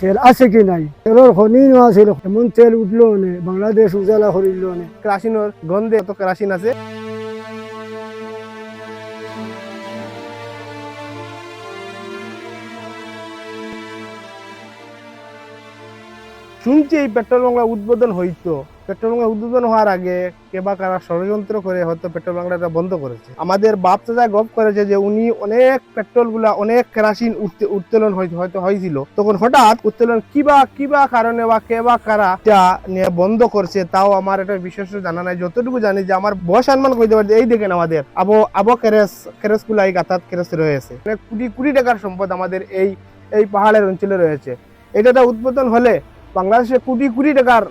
তেল আছে কি নাই তেলৰ খনি আছিল এমন তেল উঠল নে বাংলাদেশ উজালা করিল নে কেৰাচিনৰ গন্ধে কেরাসিন আছে শুনছি এই পেট্রোল বাংলা উদ্বোধন হইতো। পেট্রোল বাংলা উদ্বোধন হওয়ার আগে কে বা কারা ষড়যন্ত্র করে হয়তো পেট্রোল বাংলাটা বন্ধ করেছে। আমাদের বাপ চাচা গপ করেছে যে উনি অনেক পেট্রোলগুলা অনেক কেরাসিন উত্তে- উত্তোলন হয়তো হয়েছিল তখন হঠাৎ উত্তোলন কিবা কিবা কারণে বা কে বা কারা নিয়ে বন্ধ করছে তাও আমার এটা বিশেষ জানা নাই। যতটুকু জানি যে আমার বয়স সম্মান কইতে পারি এই দেখেন আমাদের আবো আবো কেরেস কেরেসগুলা এই গাতাত কেরেস রয়েছে। মানে কোটি কোটি টাকার সম্পদ আমাদের এই এই পাহাড়ের অঞ্চলে রয়েছে। এটা উদ্বোধন হলে বাংলাদেশে কোটি কোটি টাকার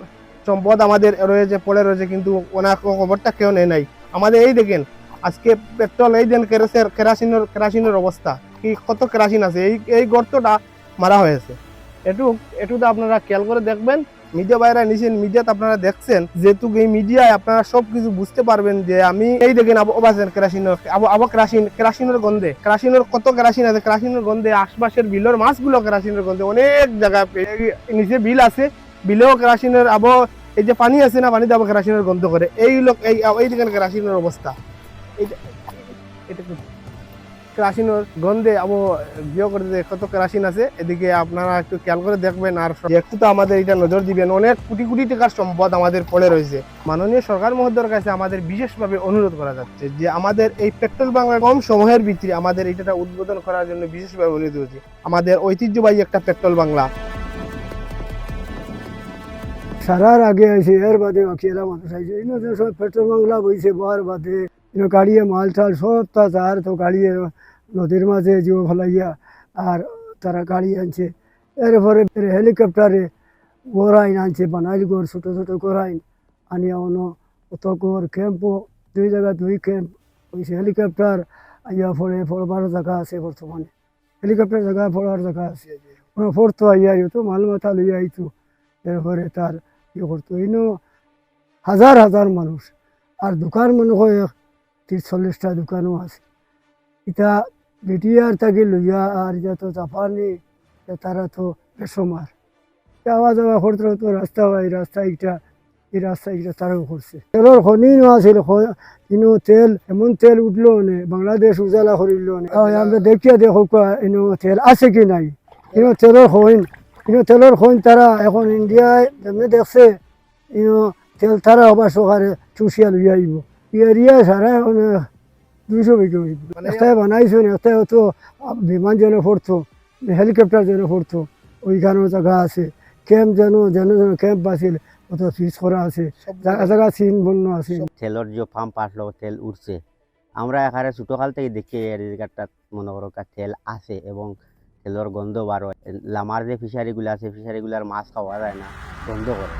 সম্পদ আমাদের রয়েছে, পড়ে রয়েছে, কিন্তু ওনার খবরটা কেউ নেয় নাই। আমাদের এই দেখেন, আজকে পেট্রোল, এই দেন কেরোসের, কেরাসিনের কেরাসিনের অবস্থা। কি কত কেরাসিন আছে? এই এই গর্তটা মারা হয়েছে। এটু এটু তো আপনারা খেয়াল করে দেখবেন। মিডিয়া বাইরে নিছেন মিডিয়াতে আপনারা দেখছেন, যেহেতু এই মিডিয়ায় আপনারা সব কিছু বুঝতে পারবেন যে আমি, এই দেখেন অবাসেন কেরাসিনের আবু আবু কেরাসিন, কেরাসিনের গন্ধে, কেরাসিনের কত কেরাসিন আছে, কেরাসিনের গন্ধে, আশপাশের বিলের মাছগুলো কেরাসিনের গন্ধে, অনেক জায়গায় নিচে বিল আছে, বিলেও কেরাসিনের, আবো, এই যে পানি আছে না, পানিতে আবার কেরাসিনের গন্ধ করে, এই লোক, এই দেখেন কেরাসিনের অবস্থা এটা কি? কেরাসিনের গন্ধে আবো বিয়ে করে যে কত কেরাসিন আছে? এদিকে আপনারা একটু খেয়াল করে দেখবেন আর একটু তো আমাদের এটা নজর দিবেন। অনেক কোটি কোটি টাকার সম্পদ আমাদের পড়ে রয়েছে। মাননীয় সরকার মহোদয়ের কাছে আমাদের বিশেষভাবে অনুরোধ করা যাচ্ছে যে আমাদের এই পেট্রোল বাংলা কম সময়ের ভিতরে আমাদের এটা উদ্বোধন করার জন্য বিশেষভাবে অনুরোধ করছি আমাদের ঐতিহ্যবাহী একটা পেট্রোল বাংলা। সারার আগে আছে এর বাদে বাকি এরা মানুষ যে সব পেট্রোল বাংলা বইছে, বার বাদে। গাড়িয়ে মাল টাল সব তা তার তো গাড়িয়ে নদীর মাঝে জিও ফলাইয়া আর তারা গাড়ি আনছে এরপরে হেলিকপ্টারে গোরাইন আনছে বানাইল গোর ছোট ছোট গোরাইন আনিয়া অন অত গোর ক্যাম্পও দুই জায়গা দুই ক্যাম্প হয়েছে হেলিকপ্টার আইয়া পড়ে পড়বার জায়গা আছে বর্তমানে হেলিকপ্টার জায়গা পড়ার জায়গা আছে ওরা পড়তো আইয়া তো মাল মাথা লইয়া আইতো এরপরে তার ইয়ে করতো ইনো হাজার হাজার মানুষ আর দোকান মনে হয় ত্রিশ চল্লিশটা দোকানও আছে। এটা বিটিআর থাকি লইয়া আর যা তো জাপানি তারা তো বেসমার। যাওয়া যাওয়া করতে তো রাস্তা হয়, রাস্তা একটা এই রাস্তা একটা তারাও করছে। তেলর খনি আছিল ইনো তেল, এমন তেল উঠল নে, বাংলাদেশ উজালা করিল আমরা দেখিয়া দেখো ইনো তেল আছে কি নাই। ইনো তেলর খইন কিন্তু তেলর খইন তারা এখন ইন্ডিয়ায় যেমনি দেখছে, ইনো তেল তারা আবার সকালে চুষিয়া লইয়া আইব। এরিয়া সারা এখন দুইশো বিঘা মানে বানাইছো একটাই হতো বিমান যেন পড়তো হেলিকপ্টার যেন পড়তো ওইখানেও জায়গা আছে ক্যাম্প যেন যেন যেন ক্যাম্প আছিল অত ফিস করা আছে জায়গা জায়গা চিন বন্য আছে তেলের যে পাম্প আসলো তেল উঠছে আমরা এখানে ছোটকাল থেকে দেখি জায়গাটা মনে করো কা তেল আছে এবং তেলের গন্ধ বার লামার যে ফিশারিগুলো আছে ফিশারিগুলার মাছ খাওয়া যায় না গন্ধ করে।